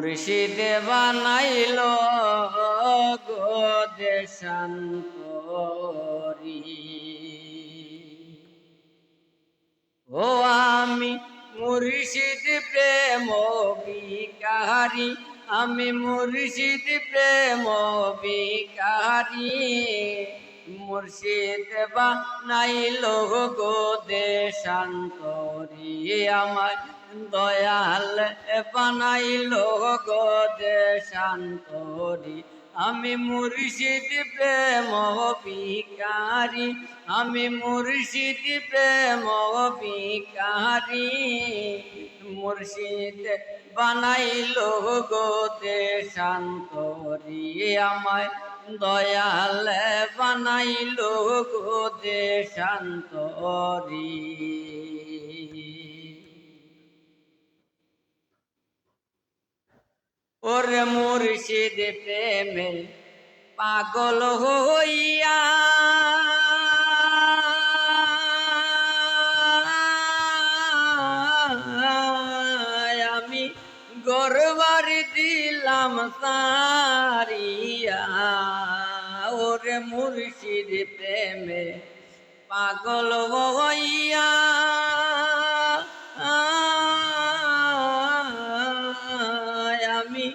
মুর্শিদ বানাইল গো দেশান ও আমি মুর্শিদ প্রেম বিকারি আমি মুর্শিদ প্রেম বিকারী মুর্শিদ বানাইল গো দেশান্তরি আমার দয়াল বানাইল গো দেশান্তরি আমি মুর্শিদ প্রেম বিকারি আমি মুর্শিদ প্রেম বিকারি মুর্শিদ বানাইল গো দেশান্তরি আমায় দয়াল বানাইল গো দেশান্তরি ওরে মুর্শিদ প্রেমে পাগল হইয়া আমি গরবার দিলাম সারিয়া মুর্শিদ প্রেমে পাগল হইয়া। আমি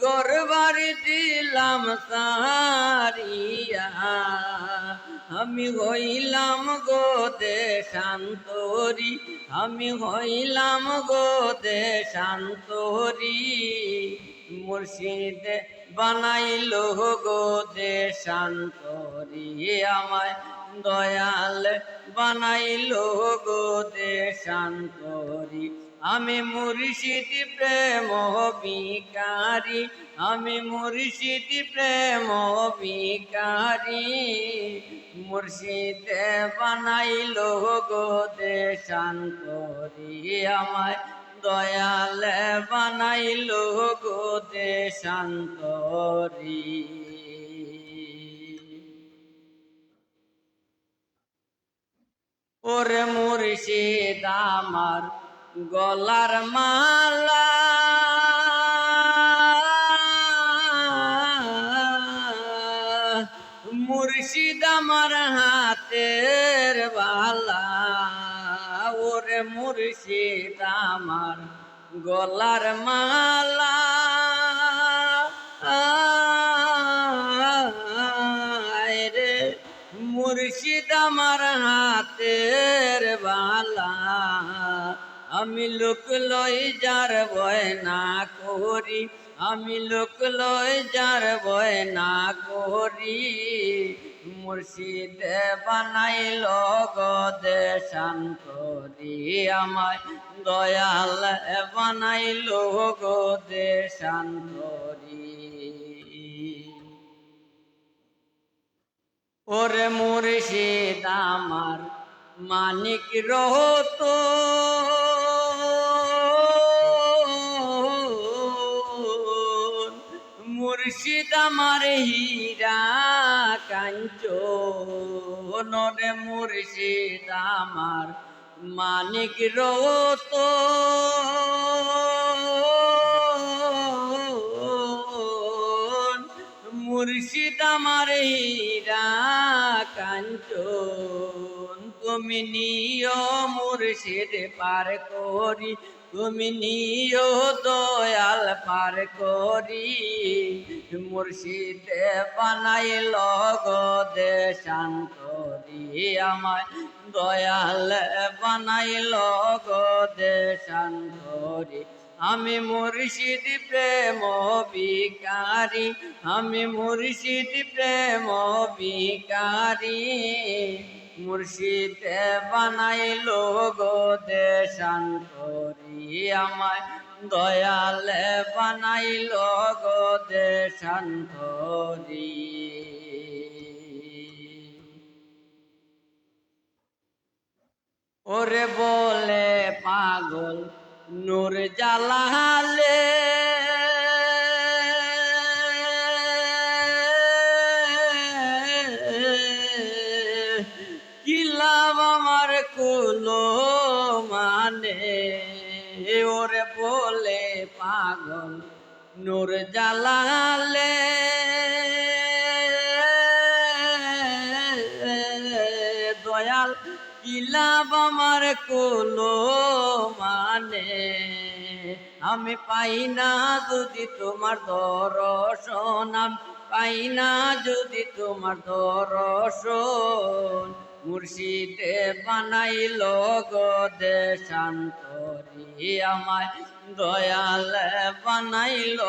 গরবার দিলাম সারিয়া। আমি হইলাম গো দেশান্তরি। আমি হইলাম গো দেশান্তরি। মুর্শিদ বানাইল গো দেশান্তরি আমায়। দয়াল বানাইল গো দেশান্তরি আমি মুর্শিদ প্রেম বিকারি আমি মুর্শিদ প্রেম বিকারি মুর্শিদ বানাইল গো দেশান্তরি আমায়। দয়াল বানাইল গো দেশান্তরি। ওরে মুর্শিদ আমার গলার মালা। মুর্শিদ আমার হাতের মুর্শিদ আমার গলার মালা। রে মুর্শিদ আমার হাতের বালা। আমি লোক লই যার বয়না করি আমি লোক লই যার বয় না করি, মুর্শিদ বানাইল গদে শান্তরি আমায় দয়াল বানাইল গদে শান্তরি ওরে মুর্শিদ আমার মানিক রহত মুর্শিদ আমার হীরা কাঞ্চ রে মুর্শিদ আমার মানিক রত। মুর্শিদ আমার হীরা কাঞ্চন, তুমি নিয় মুর্শিদ পার করি। তুমি নিয় দয়াল পার করি। মুর্শিদ বানাইল গো দেশান্তরি। আমায় দয়াল বানাইল গো দেশান্তরি। আমি মুর্শিদ প্রেম বিকারি আমি মুর্শিদ প্রেম বিকারি মুর্শিদ বানাইল গো দেশান্তরি আমায় দয়াল বানাইল গো দেশান্তরি ওরে বলে পাগল নূর জালালে জানে ওরে বলে পাগল নূর জালালে। দয়াল কিলাব আমার কোলো মানে আমি পাই না যদি তোমার দর্শন, আমি পাই না যদি তোমার দর্শন। মুর্শিদে বানাইল গদে শান্তরি আমায় দয়াল বানাইল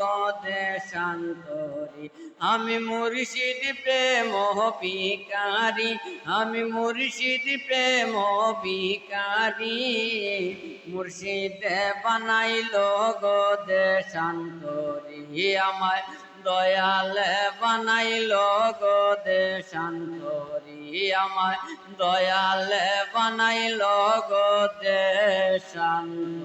গদে শান্তরি আমি মুর্শিদ প্রেম বিকারি আমি মুর্শিদ প্রেম বিকারি মুর্শিদ বানাইল গদে শান্তরি আমায় দয়াল বানাইল গদে শান্তরি আমায় দয়াল বানাইল গো শান্ত